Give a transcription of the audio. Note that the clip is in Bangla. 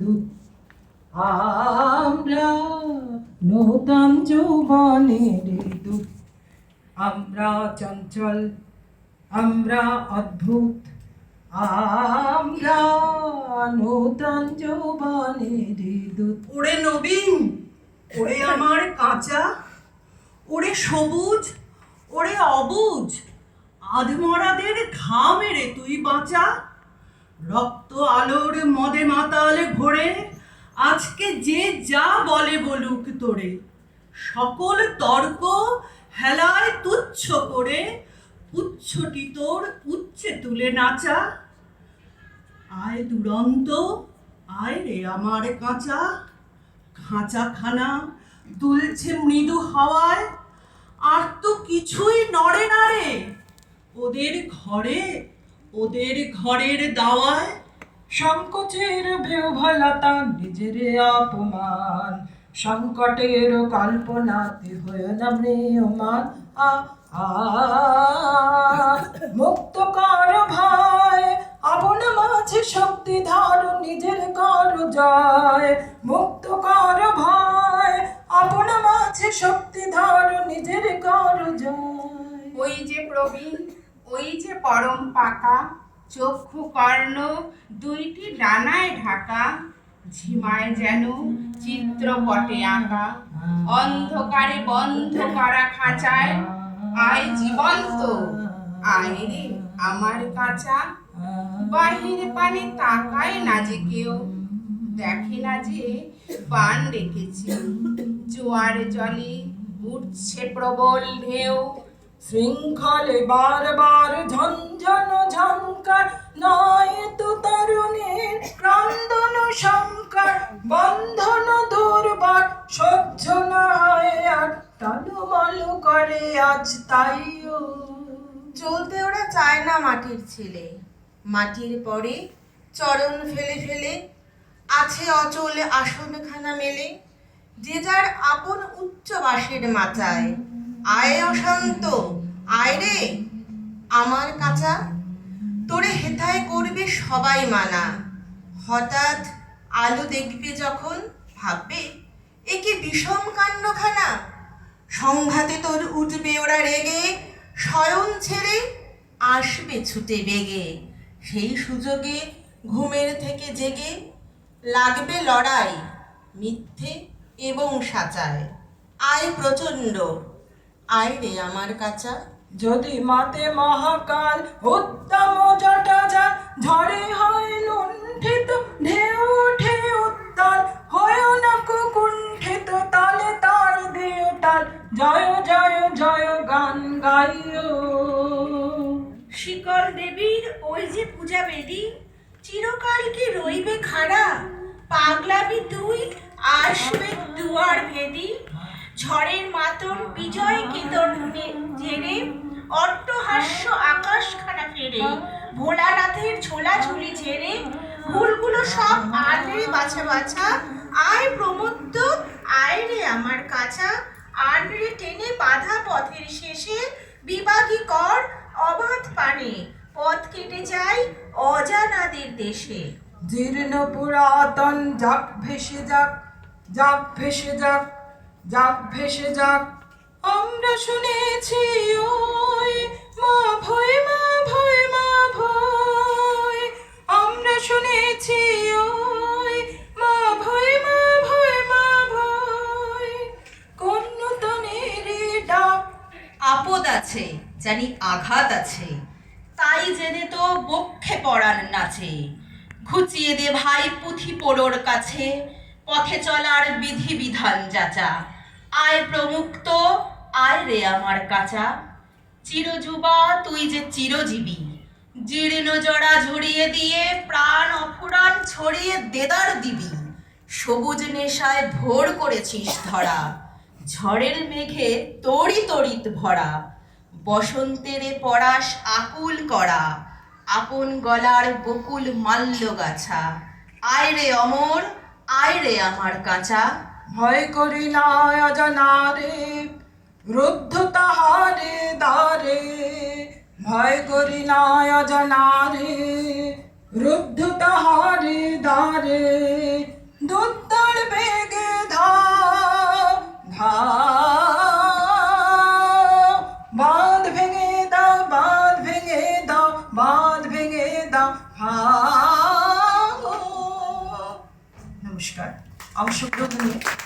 দূত আমরা নূতন যৌবনের দূত আমরা চঞ্চল, আমরা অদ্ভুত। আমরা ওরে নবীন, ওরে আমার কাঁচা, ওরে সবুজ, ওরে অবুজ। আধমরাদের ঘামেরে তুই বাঁচা। রক্ত আলোর মদে মাতালে ভরে আজকে যে যা বলে বলুক তোরে। সকল তর্ক হেলায় তুচ্ছ করে উচ্ছটি তোর উচ্চে তুলে নাচা। আয় দুরন্ত, আয় রে আমার কাঁচা। খাঁচাখানা দুলছে মৃদু হাওয়ায়। আর তো কিছুই নড়ে না রে। ওদের ঘরে ওদের ঘরের দাওয়ায় সংকোচের বেউভলতা নিজের অপমান। সংকটের কল্পনাতে হয় না মৃয়মান আ আ। মুক্ত কর ভয় আপন মাঝে শক্তি ধর, নিজের কর জয়। মুক্ত কর ভয় আপন মাঝে শক্তি ধর, নিজের কর জয়। ওই যে প্রবীণ ওই যে পরম পাকা চক্ষু কর্ণ, দুইটি ডানায় ঢাকা, ঝিমায় যেন চিত্রপটে আঁকা। অন্ধকারে বন্ধ করা খাঁচায়, আয় জীবন্ত, আয় রে আমার কাঁচা। বাহিরে পানে তাকায় না যে কেউ, দেখে না যে পান রেখেছি জোয়ার জলে উঠছে প্রবল ঢেউ শৃঙ্খলে বারবার ঝঞ্ঝন ঝঙ্কার নয় তো তরুণের ক্রন্দন শঙ্কর, বন্ধন দুর্বার, সহ্য না হয় আর টলমল করে আজ তাইও। চলতে ওরা চায় না মাটির ছেলে। মাটির পরে চরণ ফেলে ফেলে, আছে অচল আসনখানা মেলে, যে যার আপন উচ্চ বাসের মাচায়। আয় অশান্ত, আয় রে, আমার কাঁচা। তোরে হেথায় করবে সবাই মানা। হঠাৎ আলো দেখবে যখন, ভাববে, এ কি বিষম কাণ্ডখানা। সংঘাতে তোর উঠবে ওরা রেগে স্বয়ং ছেড়ে আসবে ছুটে বেগে। সেই সুযোগে ঘুমের থেকে জেগে লাগবে লড়াই, মিথ্যে এবং সাচায়। আয় প্রচণ্ড। আয় রে আমার কাঁচা। যদি মাতে মহাকাল উত্তম জটা যা ঝড়ে হয় লুণ্ঠিত ঢেউ উঠে উত্তাল হয় না কুকুণ্ঠিত তালে তার দেও তাল। জয় জয় জয় গান গাইও। শিকল দেবীর ওই যে পূজা বেদি চিরকাল কি রইবে খাড়া? পাগলাবি তুই আসবে দুয়ার ভেদি। ঝড়ের মাতন বিজয় কেতন জেরে? অট্টহাস্য আকাশখানা ফেরে, ভোলানাথের ঝোলা ঝুলি ঝেড়ে, ভুলগুলো সব আনরে বাছা বাছা, আয় প্রমুদ্য আয় রে আমার কাছা আনরে টেনে বাধা পথের শেষে বিবাগী কর অবাধ পানে, পথ কেটে যায় অজানাদের দেশে। জীর্ণ পুরাতন যাক ভেসে যাক যাক ভেসে যাক যাক, ভেসে যাক। আমরা শুনেছি, ওই মা ভয় মা ভয় মা ভয়। আমরা শুনেছি, ওই মা ভয় মা ভয় মা ভয়। কোন নূতনের ডাক আপদ আছে, জানি আঘাত আছে। তাই জেনে তো বক্ষে পড়ার নাচে। ঘুচিয়ে দে ভাই পুঁথি পোড়োর কাছে। পথে চলার বিধি বিধান যাচা। আয় প্রমুক্ত, আয় রে আমার কাঁচা। চিরযুবা তুই যে চিরজীবী, জীর্ণ জড়া ঝরিয়ে দিয়ে প্রাণ অফুরান ছড়িয়ে দেদার দিবি। সবুজ নেশায় ভোর করেছিস ধরা, ঝড়ের মেঘে তড়ি তড়িৎ ভরা। বসন্তেরে পরাশ আকুল করা, আপন গলার বকুল মাল্য গাছা। আয় রে অমর আয় রে আমার কাঁচা। ভয় করি না অজানারে, রুদ্ধ তাহারে দ্বারে। ভয় করি না অজানারে, রুদ্ধ তাহারে দ্বারে। 我说不住自